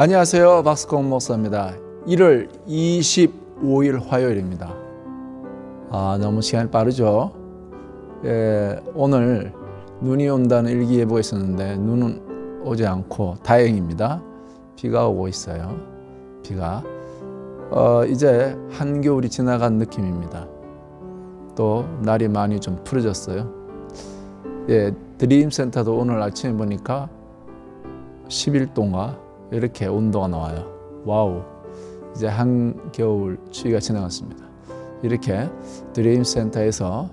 안녕하세요. 박스콩 목사입니다. 1월 25일 화요일입니다. 아, 너무 시간이 빠르죠? 예, 오늘 눈이 온다는 일기예보가 있었는데 눈은 오지 않고 다행입니다. 비가 오고 있어요. 비가. 어, 이제 한겨울이 지나간 느낌입니다. 또 날이 많이 좀 풀어졌어요. 예, 드림 센터도 오늘 아침에 보니까 10일 동안 이렇게 온도가 나와요. 와우. 이제 한겨울 추위가 지나갔습니다. 이렇게 드림 센터에서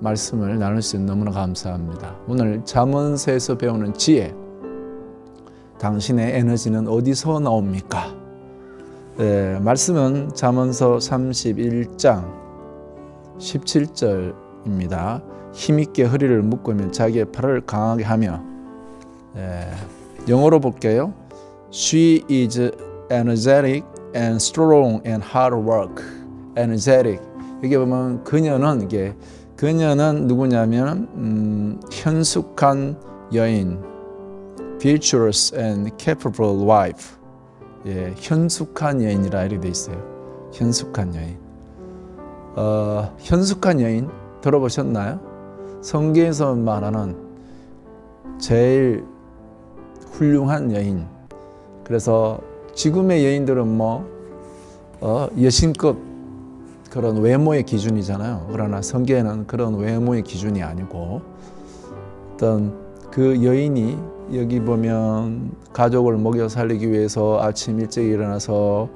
말씀을 나눌 수 있는 너무나 감사합니다. 오늘 잠언서에서 배우는 지혜. 당신의 에너지는 어디서 나옵니까? 네, 말씀은 잠언서 31장 17절입니다. 힘있게 허리를 묶으면 자기의 팔을 강하게 하며 네, 영어로 볼게요. She is energetic and strong and hard work. energetic. 여기 보면 그녀는 이게 그녀는 누구냐면 음, 현숙한 여인, virtuous and capable wife. 예, 현숙한 여인이라 이렇게 돼 있어요. 현숙한 여인. 어, 현숙한 여인 들어보셨나요? 성경에서 말하는 제일 훌륭한 여인. 그래서 지금의 여인들은 뭐 어, 여신급 그런 외모의 기준이잖아요. 그러나 성경에는 그런 외모의 기준이 아니고 어떤 그 여인이 여기 보면 가족을 먹여 살리기 위해서 아침 일찍 일어나서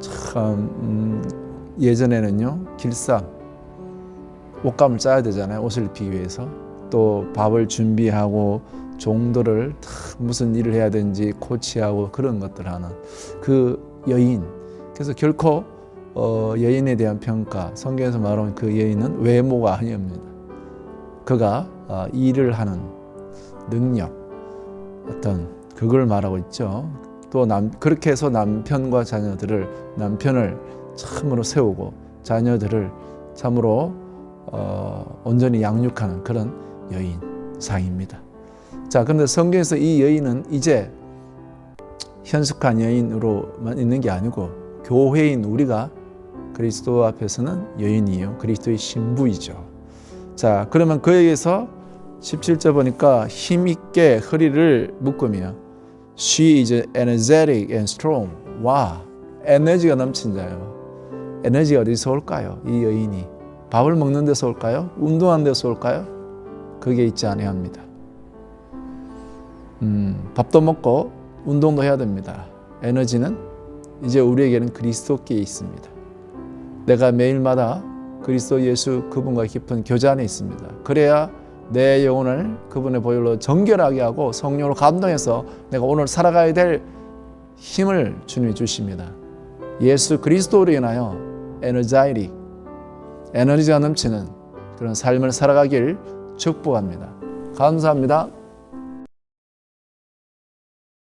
참 음, 예전에는요 길쌈 옷감을 짜야 되잖아요. 옷을 입히기 위해서 또 밥을 준비하고 종들을 다 무슨 일을 해야 되는지 코치하고 그런 것들 하는 그 여인. 그래서 결코 어, 여인에 대한 평가, 성경에서 말하는 그 여인은 외모가 아니옵니다. 그가 어, 일을 하는 능력, 어떤 그걸 말하고 있죠. 또 남, 그렇게 해서 남편과 자녀들을 남편을 참으로 세우고 자녀들을 참으로 어, 온전히 양육하는 그런 여인 상입니다. 자, 그런데 성경에서 이 여인은 이제 현숙한 여인으로만 있는 게 아니고 교회인 우리가 그리스도 앞에서는 여인이요. 그리스도의 신부이죠. 자, 그러면 그에게서 17절 보니까 힘있게 허리를 묶으며 She is energetic and strong. 와, 에너지가 넘친 자요. 에너지가 어디서 올까요? 이 여인이. 밥을 먹는 데서 올까요? 운동하는 데서 올까요? 그게 있지 아니합니다. 음, 밥도 먹고 운동도 해야 됩니다. 에너지는 이제 우리에게는 그리스도께 있습니다. 내가 매일마다 그리스도 예수 그분과 깊은 교제 안에 있습니다. 그래야 내 영혼을 그분의 보혈로 정결하게 하고 성령으로 감동해서 내가 오늘 살아가야 될 힘을 주님이 주십니다. 예수 그리스도로 인하여 에너자이리 에너지가 넘치는 그런 삶을 살아가길 축복합니다. 감사합니다.